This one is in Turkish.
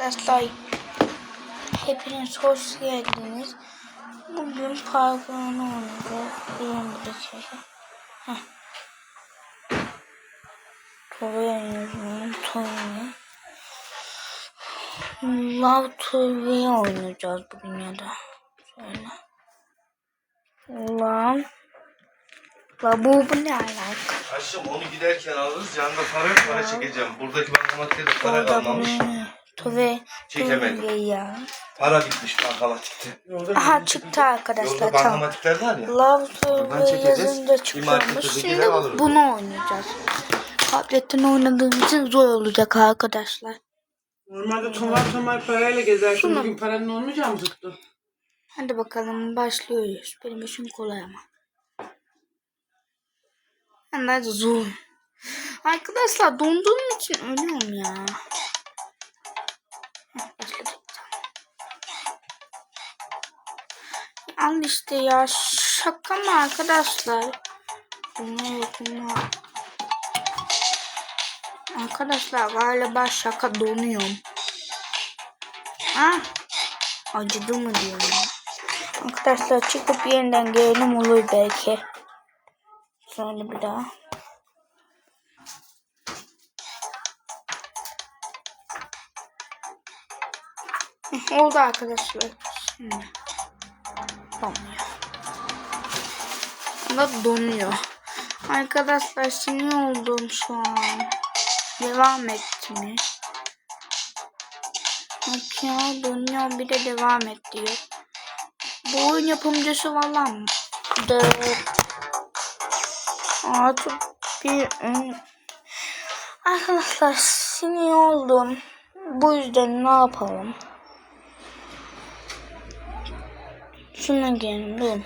Arkadaşlar hepiniz hoş geldiniz. Bugün parkını oynayacağız. Heh. Oynayacağım. Toru. Love Toru'yu oynayacağız bugün ya da. Şöyle. Lan. La bu, bu ne alaka? Aşkım onu giderken alırız. Yanında para para çekeceğim. Buradaki bankamatikte de para kalmamış. Toru. Çekemedim. Toru'yu ya. Para bitmiş bankamatikte. Aha çıktı arkadaşlar Yolda tamam. bankamatikler var ya. Love çekeceğiz. yazınca çıkıyormuş. de Şimdi bunu oynayacağız. Tabletten oynadığım için zor olacak arkadaşlar. Normalde tomar tomar parayla gezersin. Şunu- Bugün paranın olmayacak mı tuttu? Hadi bakalım başlıyoruz. Benim işim kolay ama. Hemen zor. Arkadaşlar donduğum için ölüyorum ya. Al işte ya şaka mı arkadaşlar? Buna bakma. Arkadaşlar galiba şaka donuyorum. Ah acıdı mı diyorum. Arkadaşlar çıkıp yeniden gelelim olur belki. Sonra bir daha. Oldu arkadaşlar. Şimdi. Donuyor. Ama donuyor. Arkadaşlar sinir oldum şu an. Devam etti mi? Bak ya dönüyor bir de devam et diyor. Bu oyun yapımcısı valla da artık bir arkadaşlar sinir oldum. Bu yüzden ne yapalım? 顺便给人录。